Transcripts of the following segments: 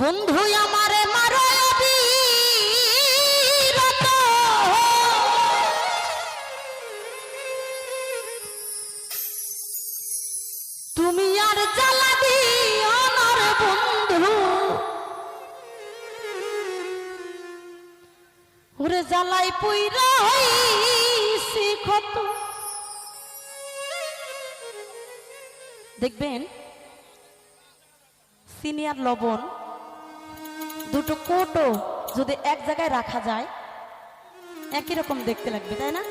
বন্ধু আমারে মারো তুমি আর জ্বালা দিও না রে বন্ধু। ওরে জ্বালাই দেখবেন, সিনিয়র লবণ, দুটো কোটো যদি এক জায়গায় রাখা যায়, একই রকম দেখতে লাগবে, তাই না?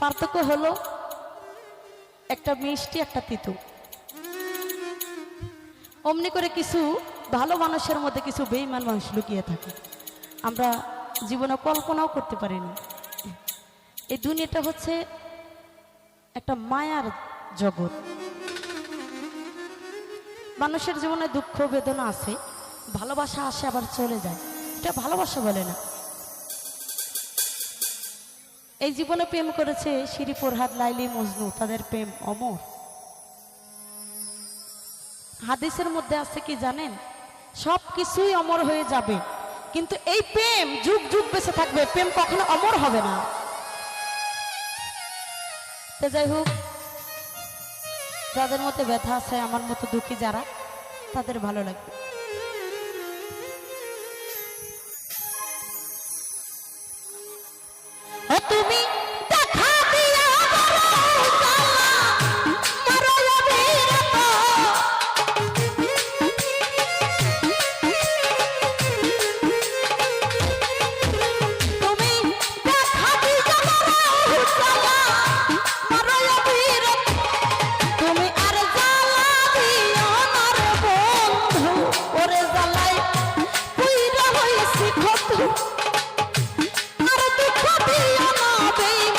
পার্থক্য হলো একটা মিষ্টি, একটা তিতু। অমনি করে কিছু ভালো মানুষের মধ্যে কিছু বেইমান মানুষ লুকিয়ে থাকে। আমরা জীবনে কল্পনাও করতে পারিনি। এই দুনিয়াটা হচ্ছে একটা মায়ার জগৎ। মানুষের জীবনে দুঃখ, বেদনা আছে, ভালোবাসা আসে, আবার চলে যায়। এটা ভালোবাসা বলে না। এই জীবনে প্রেম করেছে শিরি ফরহাদ, লাইলি, মজনু, তাদের প্রেম অমর। হাদিসের মধ্যে আছে কি জানেন? সব কিছুই অমর হয়ে যাবে, কিন্তু এই প্রেম যুগ যুগ বেঁচে থাকবে, প্রেম কখনো অমর হবে না। যাই হোক যাদের মধ্যে ব্যথা আছে আমার মতো দুঃখী যারা তাদের ভালো লাগবে। না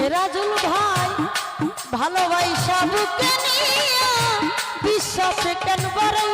সেরাজুল ভাই ভালোবাসা বুকে নিয়ে বিশ্বাসে কেন বাড়াই